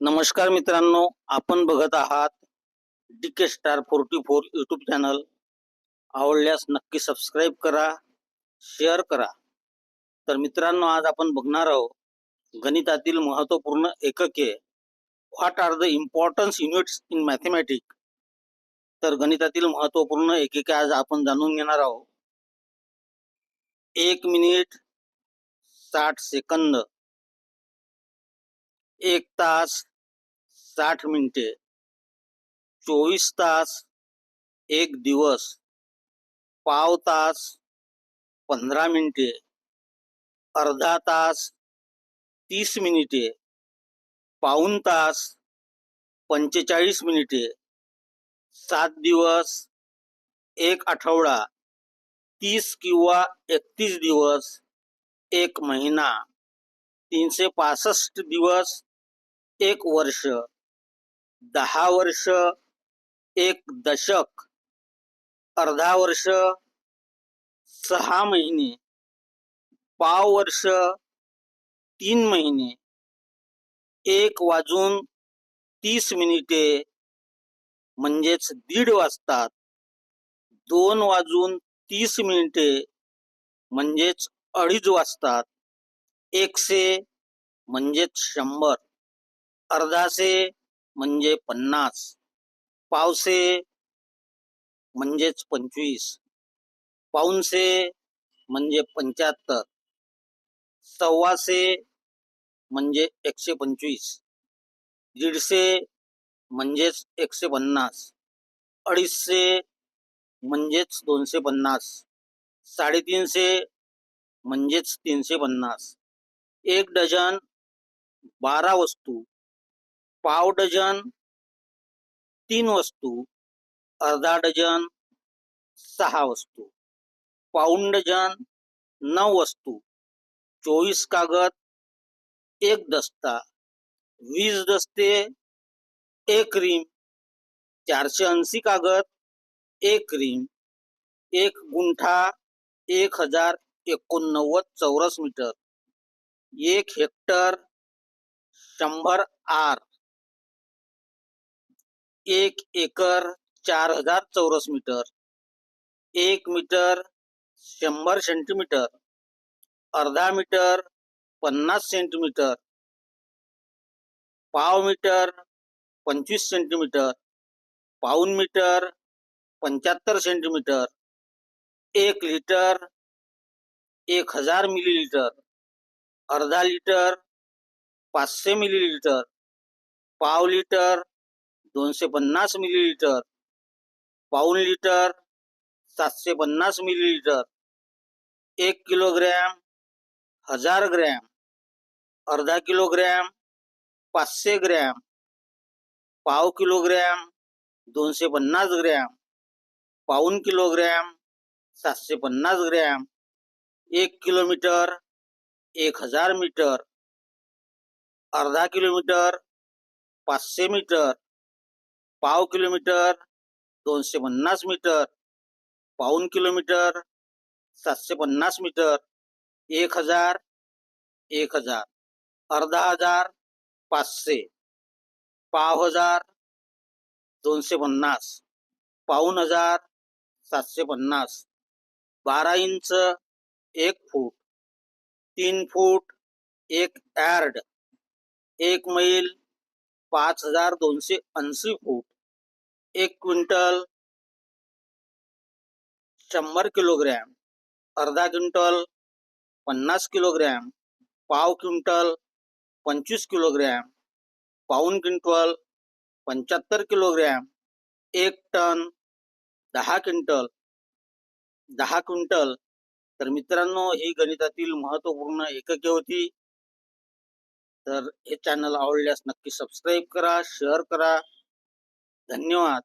नमस्कार मित्रांनो आपण बघत आहात D K star forty four YouTube channel आवडल्यास नक्की सबस्क्राईब करा शेअर करा. तर मित्रांनो आज आपण बघणार आहोत गणितातील महत्त्वपूर्ण एकके. What are the importance units in mathematic तर गणितातील महत्त्वपूर्ण एकके आज आपण जाणून घेणार आहोत. एक मिनिट साठ सेकंद एक तास, साठ मिनिटे. चोवीस तास, एक दिवस. पाव तास, पंधरा मिनिटे. अर्धा तास, तीस मिनिटे. पाऊण तास, पंचेचाळीस मिनिटे. सात दिवस, एक आठवडा. तीस किंवा एकतीस दिवस, एक महिना. तीनशे पासष्ट दिवस एक वर्ष दहा वर्ष एक दशक अर्धा वर्ष सहा महिने पाव वर्ष तीन महिने एक वाजून तीस मिनिटे म्हणजेच दीड वाजतात दोन वाजून तीस मिनिटे म्हणजेच अडीच वाजतात एकशे म्हणजेच शंभर. अर्धाशे म्हणजे पन्नास पावशे म्हणजेच पंचवीस पाऊनशे म्हणजे पंच्याहत्तर सव्वाशे म्हणजे एकशे पंचवीस दीडशे म्हणजेच एकशे पन्नास अडीचशे म्हणजेच दोनशे पन्नास साडेतीनशे म्हणजेच तीनशे पन्नास, एक डझन बारा वस्तू पाव डजन, तीन वस्तू, अर्धा डझन सहा वस्तू. पाऊण डझन नऊ वस्तू. चोवीस कागद, एक दस्ता. वीस दस्ते, एक रिम. चारशे ऐंशी कागद, एक रिम. एक गुंठा, एक हज़ार एकोणनव्वद चौरस मीटर. एक हेक्टर, शंभर आर. एक एकर चार हज़ार चौरस मीटर, एक मीटर शंभर सेंटीमीटर, अर्धा मीटर पन्नास सेंटीमीटर, पाव मीटर पंचवीस सेंटीमीटर, पाऊन मीटर पंच्याहत्तर सेंटीमीटर, एक लिटर एक हज़ार मिलीलिटर, अर्धा लिटर पाचशे मिलीलिटर, पाव लिटर दोनशे पन्नास मिलीलिटर पाऊण लिटर सातशे पन्नास मिलीलिटर एक किलोग्रॅम हज़ार ग्रॅम अर्धा किलोग्रॅम पाचशे ग्रॅम पाव किलोग्रॅम दोनशे पन्नास ग्रॅम पाऊण किलोग्रॅम सातशे पन्नास ग्रॅम एक किलोमीटर एक हज़ार मीटर अर्धा किलोमीटर पाचशे मीटर पाव किलोमीटर, दोनशे पन्नास मीटर पाऊण किलोमीटर, सातशे पन्नास मीटर, एक हज़ार एक हज़ार, अर्धा हज़ार, पाचशे, पाव हज़ार, दोनशे पन्नास पाऊण हज़ार, सातशे पन्नास, बारा इंच, एक फूट, तीन फूट, एक यार्ड एक मैल, पाच हज़ार दोनशे ऐंशी फूट. एक क्विंटल शंभर किलोग्रॅम अर्धा क्विंटल पन्नास किलोग्रॅम पाव क्विंटल पंचवीस किलोग्रॅम पाऊन क्विंटल पंच्याहत्तर किलोग्रॅम एक टन दहा क्विंटल दहा क्विंटल. तर मित्रांनो ही गणितातील महत्त्वपूर्ण एकके होती. तर हे चॅनल आवडल्यास नक्की सबस्क्राईब करा शेअर करा. धन्यवाद.